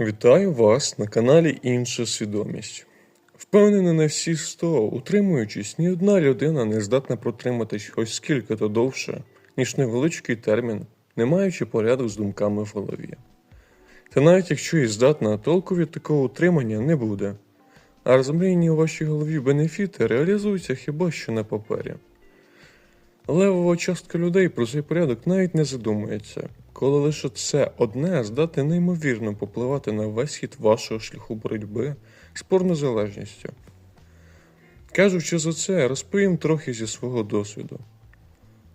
Вітаю вас на каналі Інша свідомість. Впевнений на всі 100, утримуючись, ні одна людина не здатна протриматись хоч скільки-то довше, ніж невеличкий термін, не маючи порядок з думками в голові. Та навіть якщо і здатна, толку від такого утримання не буде, а розмріяні у вашій голові бенефіти реалізуються хіба що на папері. Левова частка людей про цей порядок навіть не задумується, коли лише це одне здатне неймовірно попливати на весь хід вашого шляху боротьби з порнозалежністю. Кажучи за це, розповім трохи зі свого досвіду.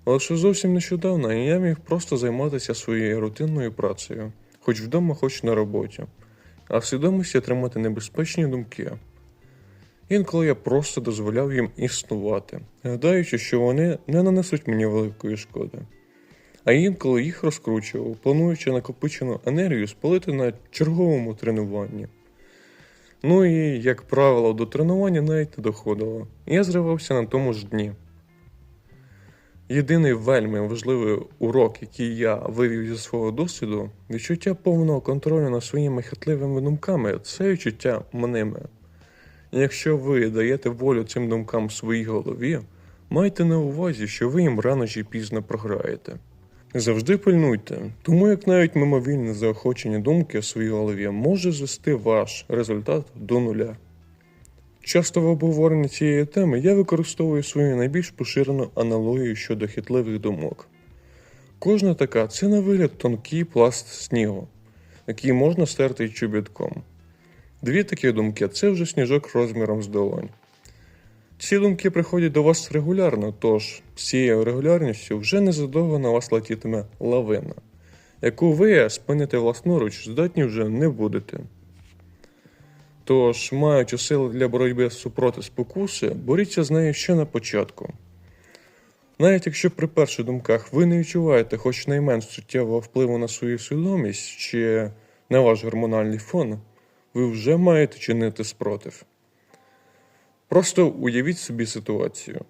Лише зовсім нещодавно я міг просто займатися своєю рутинною працею, хоч вдома, хоч на роботі, а в свідомості тримати небезпечні думки. Інколи я просто дозволяв їм існувати, гадаючи, що вони не нанесуть мені великої шкоди. А інколи їх розкручував, плануючи накопичену енергію спалити на черговому тренуванні. Ну і, як правило, до тренування навіть не доходило. Я зривався на тому ж дні. Єдиний вельми важливий урок, який я вивів зі свого досвіду, відчуття повного контролю над своїми хитливими думками це відчуття мними. Якщо ви даєте волю цим думкам в своїй голові, майте на увазі, що ви їм рано чи пізно програєте. Завжди пильнуйте, тому як навіть мимовільне заохочення думки в своїй голові може звести ваш результат до нуля. Часто в обговоренні цієї теми я використовую свою найбільш поширену аналогію щодо хитливих думок. Кожна така це на вигляд тонкий пласт снігу, який можна стерти чобітком. Дві такі думки це вже сніжок розміром з долонь. Ці думки приходять до вас регулярно, тож з цією регулярністю вже незадовго на вас летітиме лавина, яку ви спинити власноруч здатні вже не будете. Тож, маючи сили для боротьби супроти спокуси, боріться з нею ще на початку. Навіть якщо при перших думках ви не відчуваєте хоч найменш суттєвого впливу на свою свідомість чи на ваш гормональний фон, ви вже маєте чинити спротив. Просто уявіть собі ситуацію.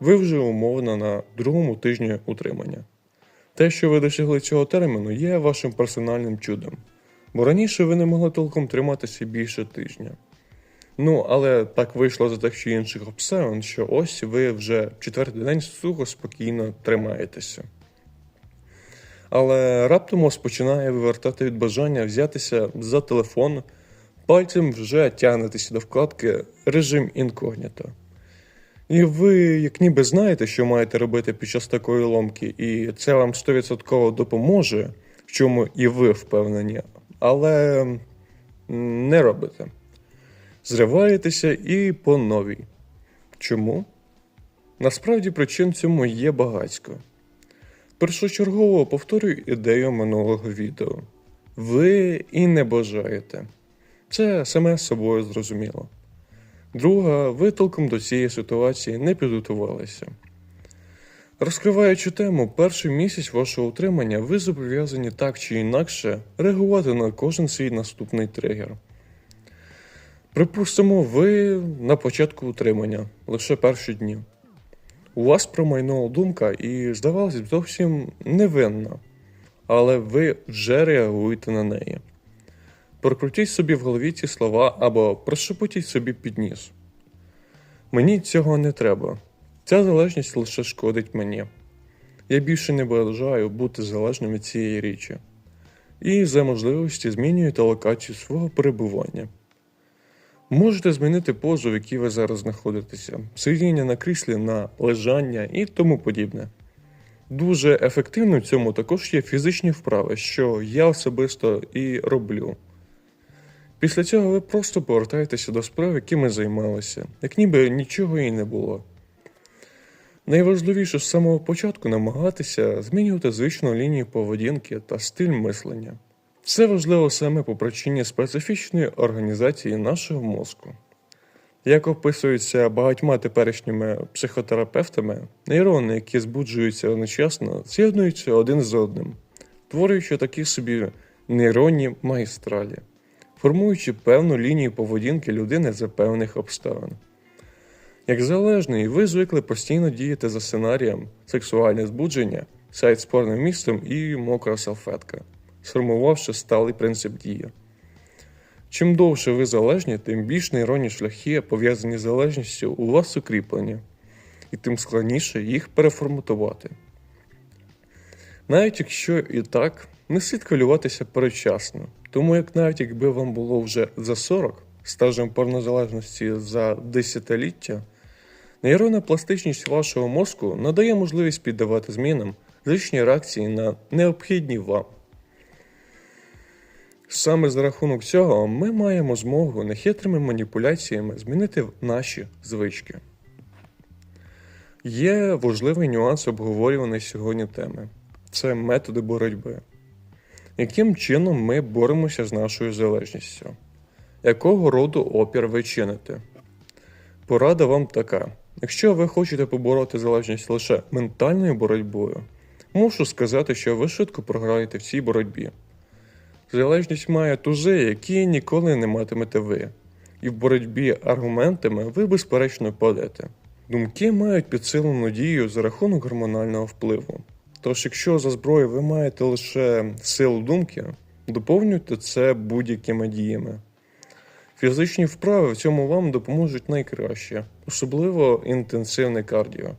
Ви вже умовно на другому тижні утримання. Те, що ви досягли цього терміну, є вашим персональним чудом, бо раніше ви не могли толком триматися більше тижня. Ну, але так вийшло за тих чи інших обставин, що ось ви вже четвертий день сухо спокійно тримаєтеся. Але раптом вас починає вивертати від бажання взятися за телефон, пальцем вже тягнетеся до вкладки режим інкогніто. І ви, як ніби знаєте, що маєте робити під час такої ломки, і це вам 100% допоможе, в чому і ви впевнені, але не робите. Зриваєтеся і по новій. Чому? Насправді причин цьому є багатько. Першочергово повторюю ідею минулого відео. Ви і не бажаєте. Це саме собою зрозуміло. Друга, ви толком до цієї ситуації не підготувалися. Розкриваючи тему, перший місяць вашого утримання ви зобов'язані так чи інакше реагувати на кожен свій наступний тригер. Припустимо, ви на початку утримання, лише перші дні. У вас промайнула думка і, здавалось, зовсім невинна, але ви вже реагуєте на неї. Прокрутіть собі в голові ці слова або прошепотіть собі під ніс. Мені цього не треба. Ця залежність лише шкодить мені. Я більше не бажаю бути залежним від цієї річі. І за можливості змінюєте локацію свого перебування. Можете змінити позу, в якій ви зараз знаходитеся, сидіння на кріслі на лежання і тому подібне. Дуже ефективно в цьому також є фізичні вправи, що я особисто і роблю. Після цього ви просто повертаєтеся до справ, якими займалися, як ніби нічого і не було. Найважливіше з самого початку намагатися змінювати звичну лінію поведінки та стиль мислення. Це важливо саме по причині специфічної організації нашого мозку. Як описується багатьма теперішніми психотерапевтами, нейрони, які збуджуються одночасно, з'єднуються один з одним, творюючи такі собі нейронні магістралі, формуючи певну лінію поведінки людини за певних обставин. Як залежний, ви звикли постійно діяти за сценарієм сексуальне збудження, сайт з порним містом і мокра салфетка, сформувавши сталий принцип дії. Чим довше ви залежні, тим більш нейронні шляхи, пов'язані з залежністю, у вас укріплені, і тим складніше їх переформатувати. Навіть якщо і так, не слід хвилюватися передчасно, тому як навіть якби вам було вже за 40, стажем порнозалежності за десятиліття, нейронна пластичність вашого мозку надає можливість піддавати змінам звичні реакції на необхідні вам. Саме за рахунок цього ми маємо змогу нехитрими маніпуляціями змінити наші звички. Є важливий нюанс обговорюваної сьогодні теми це методи боротьби. Яким чином ми боремося з нашою залежністю? Якого роду опір ви чините? Порада вам така: якщо ви хочете побороти залежність лише ментальною боротьбою, мушу сказати, що ви швидко програєте в цій боротьбі. Залежність має тузи, які ніколи не матимете ви, і в боротьбі аргументами ви безперечно падете. Думки мають підсилену дію за рахунок гормонального впливу. Тож, якщо за зброю ви маєте лише силу думки, доповнюйте це будь-якими діями. Фізичні вправи в цьому вам допоможуть найкраще, особливо інтенсивне кардіо.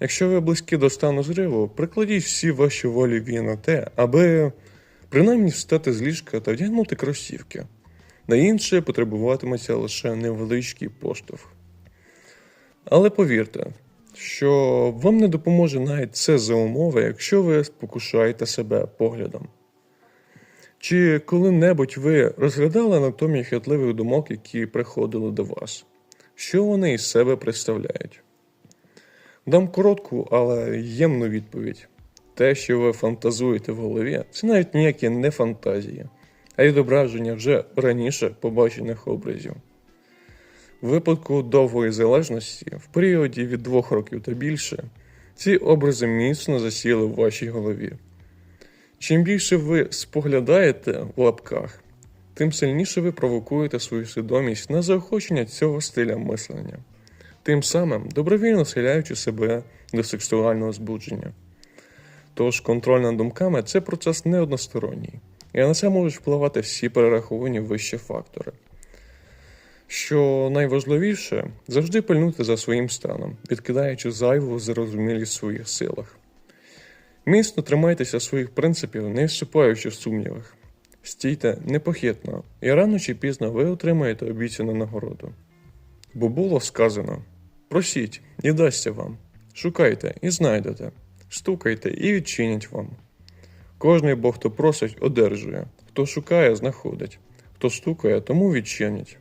Якщо ви близькі до стану зриву, прикладіть всі ваші волі на те, аби принаймні встати з ліжка та вдягнути кросівки. На інше потребуватиметься лише невеличкий поштовх. Але повірте, що вам не допоможе навіть це за умови, якщо ви спокушаєте себе поглядом. Чи коли-небудь ви розглядали анатомію хитливих думок, які приходили до вас? Що вони із себе представляють? Дам коротку, але ємну відповідь. Те, що ви фантазуєте в голові, це навіть ніякі не фантазії, а відображення вже раніше побачених образів. Випадку довгої залежності, в періоді від двох років та більше, ці образи міцно засіли в вашій голові. Чим більше ви споглядаєте в лапках, тим сильніше ви провокуєте свою свідомість на заохочення цього стиля мислення, тим самим добровільно схиляючи себе до сексуального збудження. Тож контроль над думками це процес не односторонній, і на це можуть впливати всі перераховані вище фактори. Що найважливіше, завжди пильнути за своїм станом, відкидаючи зайву зарозумілість в своїх силах. Міцно тримайтеся своїх принципів, не вступаючи в сумнівах. Стійте непохитно, і рано чи пізно ви отримаєте обіцяну нагороду. Бо було сказано: просіть і дасться вам, шукайте і знайдете, стукайте і відчинять вам. Кожний Бог, хто просить, одержує, хто шукає, знаходить, хто стукає, тому відчинять.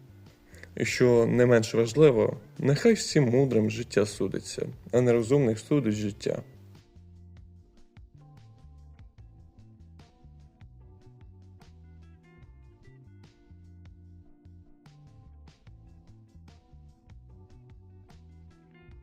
І що не менш важливо, нехай всім мудрим життя судиться, а нерозумних судить життя.